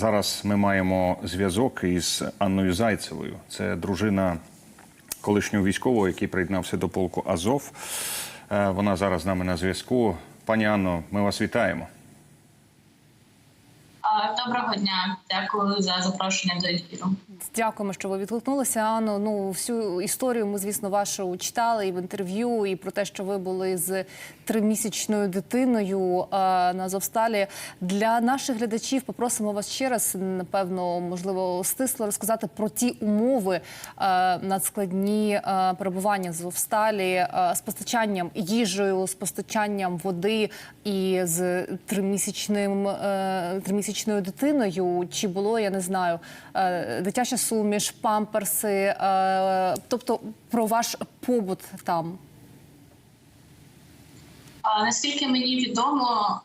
Зараз ми маємо зв'язок із Анною Зайцевою. Це дружина колишнього військового, який приєднався до полку Азов. Е, Вона зараз з нами на зв'язку. Пані Анно, ми вас вітаємо. Доброго дня, дякую за запрошення до ефіру. Дякуємо, що ви відгукнулися. Анно. Ну всю історію ми, звісно, вашу читали і в інтерв'ю, і про те, що ви були з тримісячною дитиною на Азовсталі. Для наших глядачів попросимо вас ще раз, напевно, можливо, стисло розказати про ті умови надскладні перебування е, з постачанням їжею, з постачанням води і з тримісячним е, тримісячною дитиною. Чи було я не знаю, е, дитяча суміш, памперси, е, тобто про ваш побут там. Наскільки мені відомо,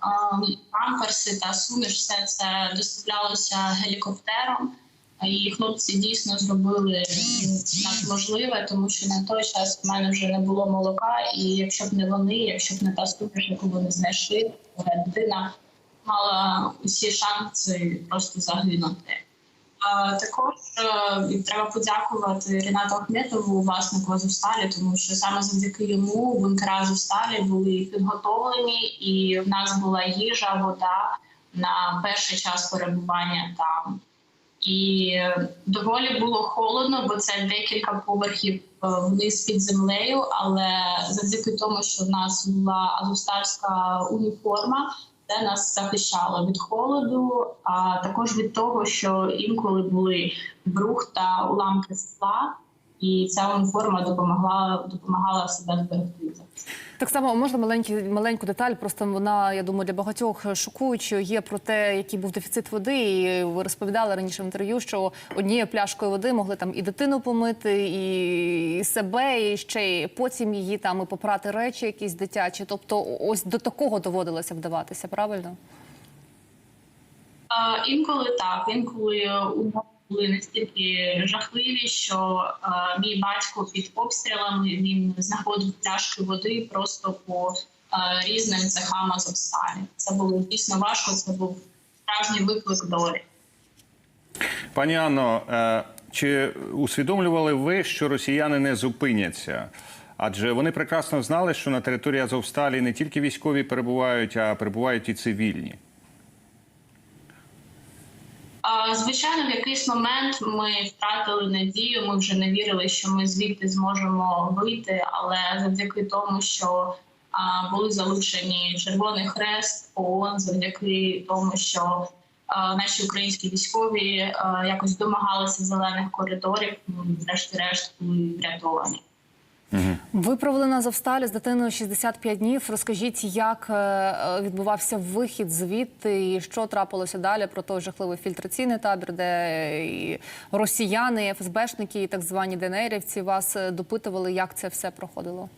памперси та суміш все це доставлялося гелікоптером. І хлопці дійсно зробили надможливе, тому що на той час в мене вже не було молока. І якщо б не вони, якщо б не та суміш, яку вони знайшли, дитина мала усі шанси просто загинути. Також е, треба подякувати Рінату Ахметову, власнику Азовсталі, тому що саме завдяки йому бункери Азовсталі були підготовлені, і в нас була їжа, вода на перший час перебування там. І доволі було холодно, бо це декілька поверхів е, вниз під землею. Але завдяки тому, що в нас була азовстальська уніформа, це нас захищало від холоду, а також від того, що інколи були брух та уламки скла, і ця уніформа допомагала допомагала себе зберегти. Так само можна маленькі, маленьку деталь, просто вона, я думаю, для багатьох шокуючою є про те, який був дефіцит води. І ви розповідали раніше в інтерв'ю, що однією пляшкою води могли там і дитину помити, і себе, і ще й потім її там і попрати речі, якісь дитячі. Тобто, ось до такого доводилося вдаватися, правильно? А, інколи так, інколи умови були настільки жахливі, що а, мій батько під обстрілами він знаходив пляшки води просто по а, різним цехам Азовсталі. Це було дійсно важко. Це був справжній виклик долі. Пані Анно, е, чи усвідомлювали ви, що росіяни не зупиняться? Адже вони прекрасно знали, що на території Азовсталі не тільки військові перебувають, а перебувають і цивільні. А, Звичайно, в якийсь момент ми втратили надію. Ми вже не вірили, що ми звідти зможемо вийти. Але завдяки тому, що були залучені Червоний Хрест, ООН, завдяки тому, що наші українські військові якось домагалися зелених коридорів, врешті-решт були врятовані. Ви провели на Завсталі з дитиною 65 днів. Розкажіть, як е, відбувався вихід звідти і що трапилося далі про той жахливий фільтраційний табір, де і росіяни, і ФСБшники, і так звані ДНРівці вас е, допитували, як це все проходило.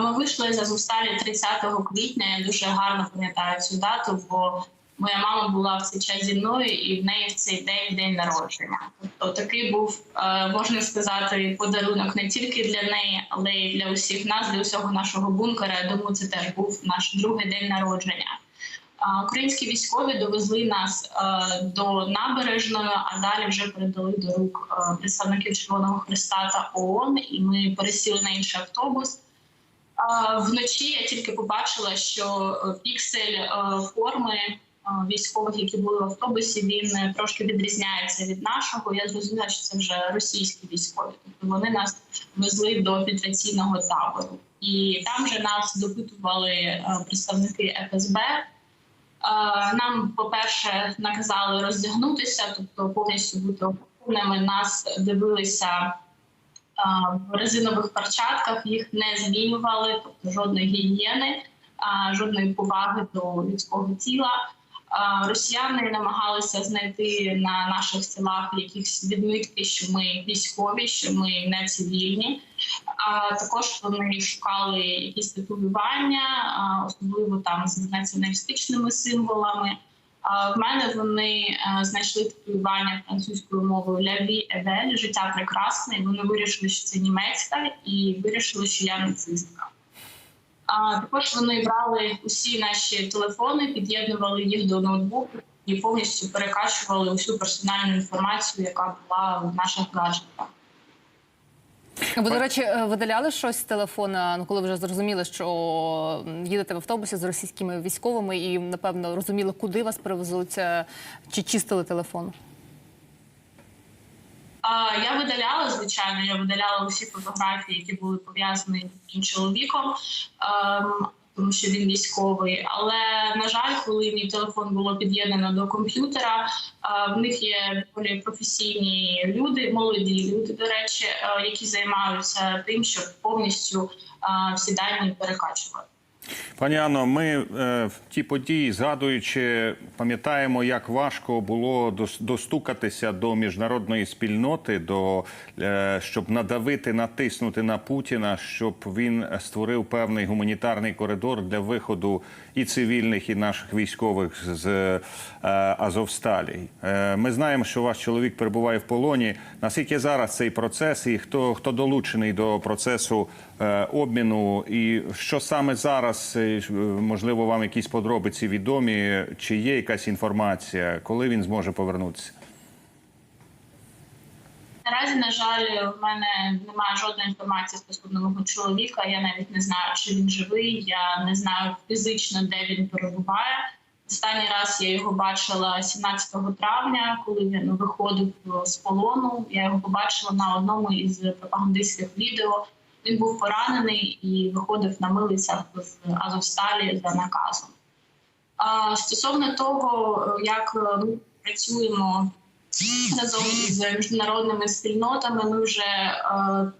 Ми вийшли з Азовсталі 30 квітня. Я дуже гарно пам'ятаю цю дату, бо моя мама була в цей час зі мною, і в неї в цей день день народження. Тобто такий був, е, можна сказати, подарунок не тільки для неї, але й для усіх нас, для усього нашого бункера. Я думаю, це теж був наш другий день народження. Українські військові довезли нас е, до набережної, а далі вже передали до рук е, представників Червоного Христа та ООН, і ми пересіли на інший автобус. Вночі я тільки побачила, що піксель форми військових, які були в автобусі, він е, трошки відрізняється від нашого. Я зрозуміла, що це вже російські військові. Тобто вони нас везли до фільтраційного табору, і там вже нас допитували е, представники ФСБ. Е, Нам, по-перше, наказали роздягнутися, тобто повністю бути опорними. Нас дивилися в резинових перчатках, їх не змінювали, тобто жодної гігієни, жодної поваги до людського тіла. Росіяни намагалися знайти на наших тілах якісь відмітки, що ми військові, що ми не цивільні. А також вони шукали якісь татуювання, особливо там з націоналістичними символами. В мене вони е, знайшли татуювання французькою мовою «La vie est – життя прекрасне. Вони вирішили, що це німецька, і вирішили, що я нацистка. А також вони брали усі наші телефони, під'єднували їх до ноутбуку і повністю перекачували усю персональну інформацію, яка була в наших гаджетах. Ви, до речі, е, видаляли щось з телефона, ну коли вже зрозуміли, що їдете в автобусі з російськими військовими і, напевно, розуміли, куди вас привезуть, е, чи чистили телефон? Я видаляла, звичайно, я видаляла усі фотографії, які були пов'язані з тим чоловіком, ем, тому що він військовий. Але на жаль, коли мій телефон було під'єднано до комп'ютера, е, в них є доволі професійні люди, молоді люди, до речі, е, які займаються тим, щоб повністю е, всі дані перекачувати. Пані Анно, ми е, ті події, згадуючи, пам'ятаємо, як важко було достукатися до міжнародної спільноти, до е, щоб надавити, натиснути на Путіна, щоб він створив певний гуманітарний коридор для виходу і цивільних, і наших військових з е, Азовсталі. Е, ми знаємо, що ваш чоловік перебуває в полоні. Наскільки зараз цей процес, і хто, хто долучений до процесу е, обміну, і що саме зараз, е, ж, е, можливо, вам якісь подробиці відомі, чи є якась інформація, коли він зможе повернутися? Наразі, на жаль, в мене немає жодної інформації стосовно мого чоловіка. Я навіть не знаю, чи він живий. Я не знаю фізично, де він перебуває. Останній раз я його бачила 17 травня, коли він виходив з полону. Я його побачила на одному із пропагандистських відео. Він був поранений і виходив на милицях з Азовсталі за наказом. А стосовно того, як е, ми працюємо разом з міжнародними спільнотами. Ми вже е,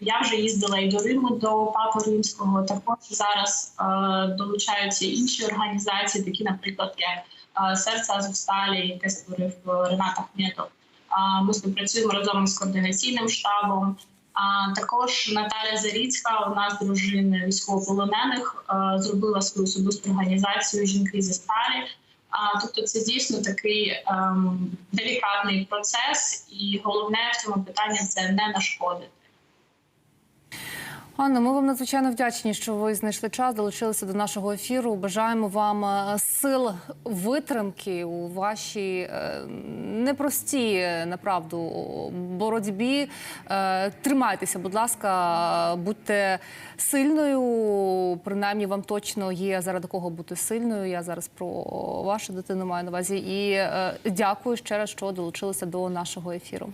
я вже їздила і до Риму до Папи Римського. Також зараз е, долучаються інші організації, такі, наприклад, як серце Азовсталі, яке створив е, Ренат Е, Ми співпрацюємо разом з координаційним штабом. А також Наталя Заріцька, одна з дружин військовополонених, зробила свою особисту організацію Жінки зі сталі. А тобто, це дійсно такий ем, делікатний процес, і головне в цьому питанні це не нашкодити. Анна, ми вам надзвичайно вдячні, що ви знайшли час, долучилися до нашого ефіру. Бажаємо вам е, сил витримки у вашій е, непростій е, направду боротьбі. Тримайтеся, будь ласка, будьте сильною. Принаймні, вам точно є заради кого бути сильною. Я зараз про вашу дитину маю на увазі. І дякую ще раз, що долучилися до нашого ефіру.